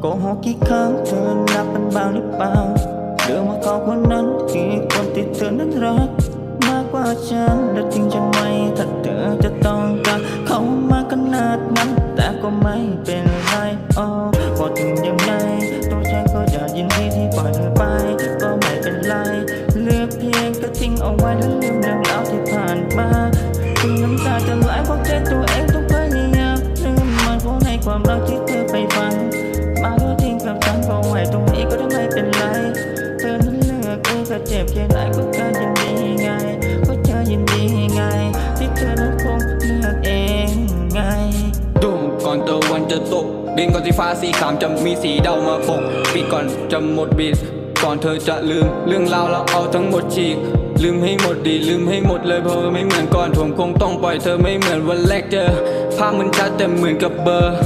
โกหกกี่ครั้งเธอนับมันบ้างหรือเปล่าเรื่องว่าเขาคนนั้นคือคนที่เธอนั้นรัก มากกว่าฉันและจริงจะไหมถ้าเธอจะต้อง แล้วลืมเรื่องราวที่ผ่านมาถึงน้ำตาจะไหลเพราะใจตัวเองต้องพยายามลืมมันเพราะในความรักที่เธอไปฝันมาก็ทิ้งกับฉันก็ไหวตรงนี้ก็ได้ไม่เป็นไร เธอนั้นเลือกเองก็เจ็บแค่ไหนก็กล้ายินดีไง ก็เจะยินดีไง ที่เธอนั้นคงเลือกเองไงดุ่มก่อนตะวันจะตกบินก่อนสีฟ้าสีขามจะมีสีเดามาปกปีก่อนจะหมดบีท ก่อนเธอจะลืม เรื่องราวแล้วเอาทั้งหมดฉีก ลืมให้หมดดีลืมให้หมดเลยเพราะไม่เหมือนก่อนผมคงต้องปล่อยเธอไม่เหมือนวันแรกเจอภาพมันชัดแต่เหมือนกับเบอร์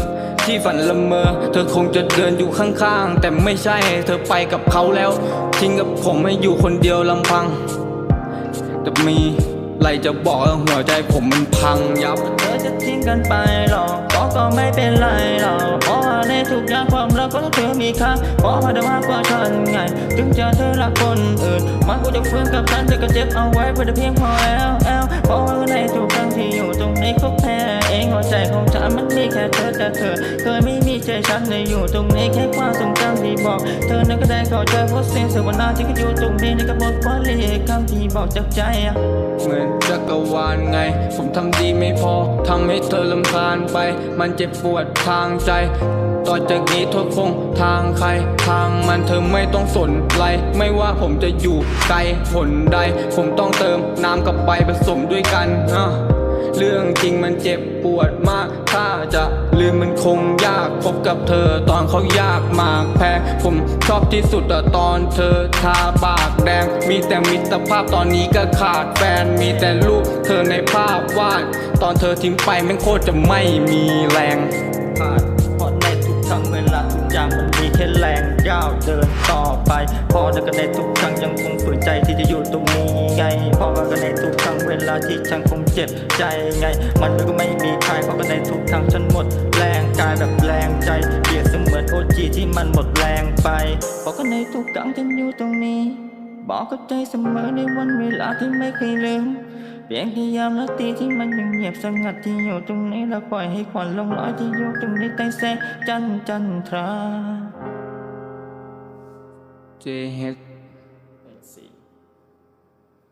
ที่ฝันละเมอ เธอคงจะเดินอยู่ข้างๆ แต่ไม่ใช่เธอไปกับเขาแล้วทิ้งกับผมให้อยู่คนเดียวลำพัง แต่มีอะไรจะบอกว่าหัวใจผมมันพังยับ เธอจะทิ้งกันไปหรอกก็ก็ไม่เป็นไรหรอก ทุกอย่างความรักของเธอมีค่าเพราะว่าเธอมากกว่าฉันไง ถึงจะเธอรักคนอื่นมันก็จะฟื้นกับฉันแต่ก็เจ็บเอาไว้เพื่อเพียงพอแล้วแอลเพราะว่าในทุกครั้งที่อยู่ตรงนี้ก็แพ้เองหัวใจของฉันมันมีแค่เธอแต่เธอเคยไม่มีใจฉันเลยอยู่ตรงนี้แค่ความทรง บอก เธอนั้นก็ได้เข้าใจเพราะเสียงสวรรค์ที่ก็อยู่ตรงนี้ในกระบวนการเรียกคำที่บอกจากใจเหมือนจักรวาลไง ผมทำดีไม่พอทำให้เธอลำคาญไป มันเจ็บปวดทางใจต่อจากนี้เธอคงทางใคร ทางมันเธอไม่ต้องสนไร ไม่ว่าผมจะอยู่ไกลหนใด ผมต้องเติมน้ำกับไปผสมด้วยกันอะ เรื่องจริงมันเจ็บปวดมาก ถ้าจะลืมมันคงยากพบกับเธอตอนเขายากมากแพ้ผมชอบที่สุดอะตอนเธอทาปากแดง มีแต่มิตรภาพตอนนี้ก็ขาดแฟน มีแต่รูปเธอในภาพวาด ตอนเธอทิ้งไปแม่งโคตรจะไม่มีแรงพลาดเพราะในทุกครั้งเวลาทุกอย่างมันมีแค่แรง ก้าวเดินต่อไปพอแต่ก็ในทุกครั้งยังคงฝืนใจที่จะอยู่ตรงนี้ไงเพราะว่าก็ในทุกครั้งเวลาที่ฉันคงเจ็บใจไง มันก็ไม่มีใครเพราะก็ในทุกครั้งฉันหมดแรงกายแบบแรงใจเปรียบเสมือนโอจีที่มันหมดแรงไปเพราะก็ในทุกครั้งฉันอยู่ตรงนี้ บอกกับใจเสมอในวันเวลาที่ไม่เคยลืมเพียงแค่ยามนาทีที่มันยังเงียบสงัดที่อยู่ตรงนี้แล้วปล่อยให้ควันลงลอยที่อยู่ตรงนี้ใต้แสงจันทร์จันทรา Jai